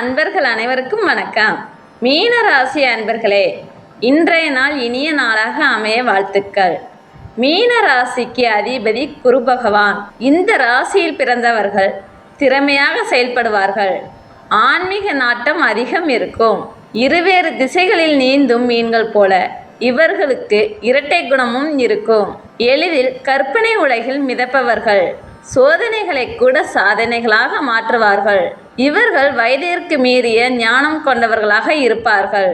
அன்பர்கள் அனைவருக்கும் வணக்கம். மீன ராசி அன்பர்களே இன்றைய நாள் இனிய நாளாக அமைய வாழ்த்துக்கள். மீன ராசிக்கு அதிபதி குரு பகவான். இந்த ராசியில் பிறந்தவர்கள் திறமையாக செயல்படுவார்கள். ஆன்மீக நாட்டம் அதிகம் இருக்கும். இருவேறு திசைகளில் நீந்தும் மீன்கள் போல இவர்களுக்கு இரட்டை குணமும் இருக்கும். எளிதில் கற்பனை உலகில் மிதப்பவர்கள். சோதனைகளை கூட சாதனைகளாக மாற்றுவார்கள். இவர்கள் வயதிற்கு மீறிய ஞானம் கொண்டவர்களாக இருப்பார்கள்.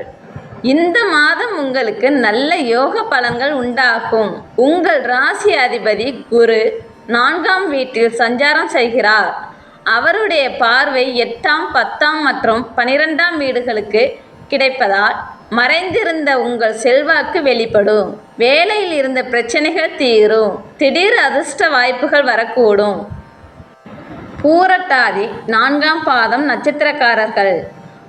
இந்த மாதம் உங்களுக்கு நல்ல யோக பலன்கள் உண்டாகும். உங்கள் ராசி அதிபதி குரு நான்காம் வீட்டில் சஞ்சாரம் செய்கிறார். அவருடைய பார்வை எட்டாம் பத்தாம் மற்றும் பனிரெண்டாம் வீடுகளுக்கு கிடைப்பதால் மறைந்திருந்த உங்கள் செல்வாக்கு வெளிப்படும். வேலையில் இருந்த பிரச்சனைகள் தீரும். திடீர் அதிர்ஷ்ட வாய்ப்புகள் வரக்கூடும். பூரட்டாதி நான்காம் பாதம் நட்சத்திரக்காரர்கள்.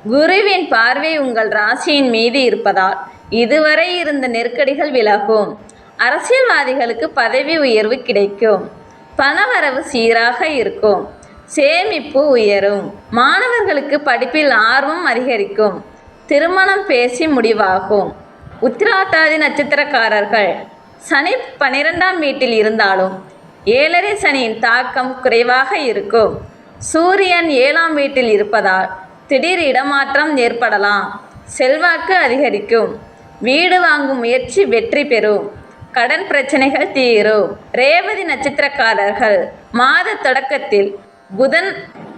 குருவின் பார்வை உங்கள் ராசியின் மீது இருப்பதால் இதுவரை இருந்த நெருக்கடிகள் விலகும். அரசியல்வாதிகளுக்கு பதவி உயர்வு கிடைக்கும். பணவரவு சீராக இருக்கும். சேமிப்பு உயரும். மாணவர்களுக்கு படிப்பில் ஆர்வம் அதிகரிக்கும். திருமணம் பேசி முடிவாகும். உத்திராட்டாதி நட்சத்திரக்காரர்கள். சனி பனிரெண்டாம் வீட்டில் இருந்தாலும் ஏழரை சனியின் தாக்கம் குறைவாக இருக்கும். சூரியன் ஏழாம் வீட்டில் இருப்பதால் திடீர் இடமாற்றம் ஏற்படலாம். செல்வாக்கு அதிகரிக்கும். வீடு வாங்கும் முயற்சி வெற்றி பெறும். கடன் பிரச்சனைகள் தீரும். ரேவதி நட்சத்திரக்காரர்கள் மாத தொடக்கத்தில் புதன்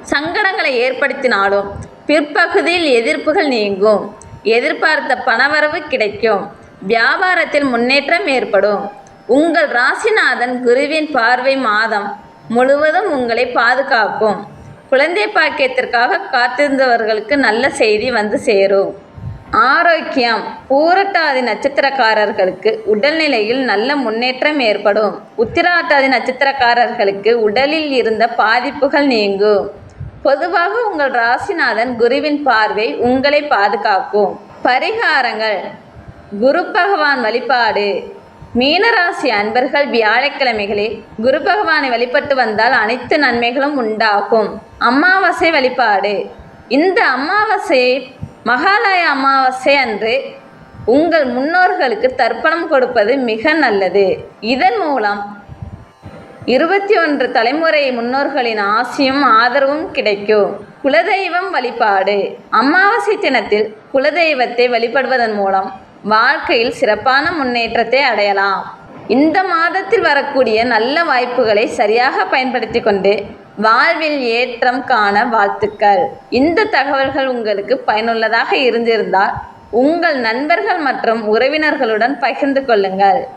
சங்கடங்களை ஏற்படுத்தினாலும் பிற்பகுதியில் எதிர்ப்புகள் நீங்கும். எதிர்பார்த்த பணவரவு கிடைக்கும். வியாபாரத்தில் முன்னேற்றம் ஏற்படும். உங்கள் ராசிநாதன் குருவின் பார்வை மாதம் முழுவதும் உங்களை பாதுகாக்கும். குழந்தை பாக்கியத்திற்காக காத்திருந்தவர்களுக்கு நல்ல செய்தி வந்து சேரும். ஆரோக்கியம் பூரட்டாதி நட்சத்திரக்காரர்களுக்கு உடல்நிலையில் நல்ல முன்னேற்றம் ஏற்படும். உத்திராட்டாதி நட்சத்திரக்காரர்களுக்கு உடலில் இருந்த பாதிப்புகள் நீங்கும். பொதுவாக உங்கள் ராசிநாதன் குருவின் பார்வை உங்களை பாதுகாக்கும். பரிகாரங்கள் குரு பகவான் வழிபாடு மீனராசி அன்பர்கள் வியாழக்கிழமைகளில் குரு பகவானை வழிபட்டு வந்தால் அனைத்து நன்மைகளும் உண்டாகும். அமாவாசை வழிபாடு. இந்த அமாவாசை மகாலய அமாவாசை அன்று உங்கள் முன்னோர்களுக்கு தர்ப்பணம் கொடுப்பது மிக நல்லது. இதன் மூலம் இருபத்தி ஒன்று தலைமுறை முன்னோர்களின் ஆசியும் ஆதரவும் கிடைக்கும். குலதெய்வம் வழிபாடு. அமாவாசை தினத்தில் குலதெய்வத்தை வழிபடுவதன் மூலம் வாழ்க்கையில் சிறப்பான முன்னேற்றத்தை அடையலாம். இந்த மாதத்தில் வரக்கூடிய நல்ல வாய்ப்புகளை சரியாக பயன்படுத்தி கொண்டு வாழ்வில் ஏற்றம் காண வாழ்த்துக்கள். இந்த தகவல்கள் உங்களுக்கு பயனுள்ளதாக இருந்திருந்தால் உங்கள் நண்பர்கள் மற்றும் உறவினர்களுடன் பகிர்ந்து கொள்ளுங்கள்.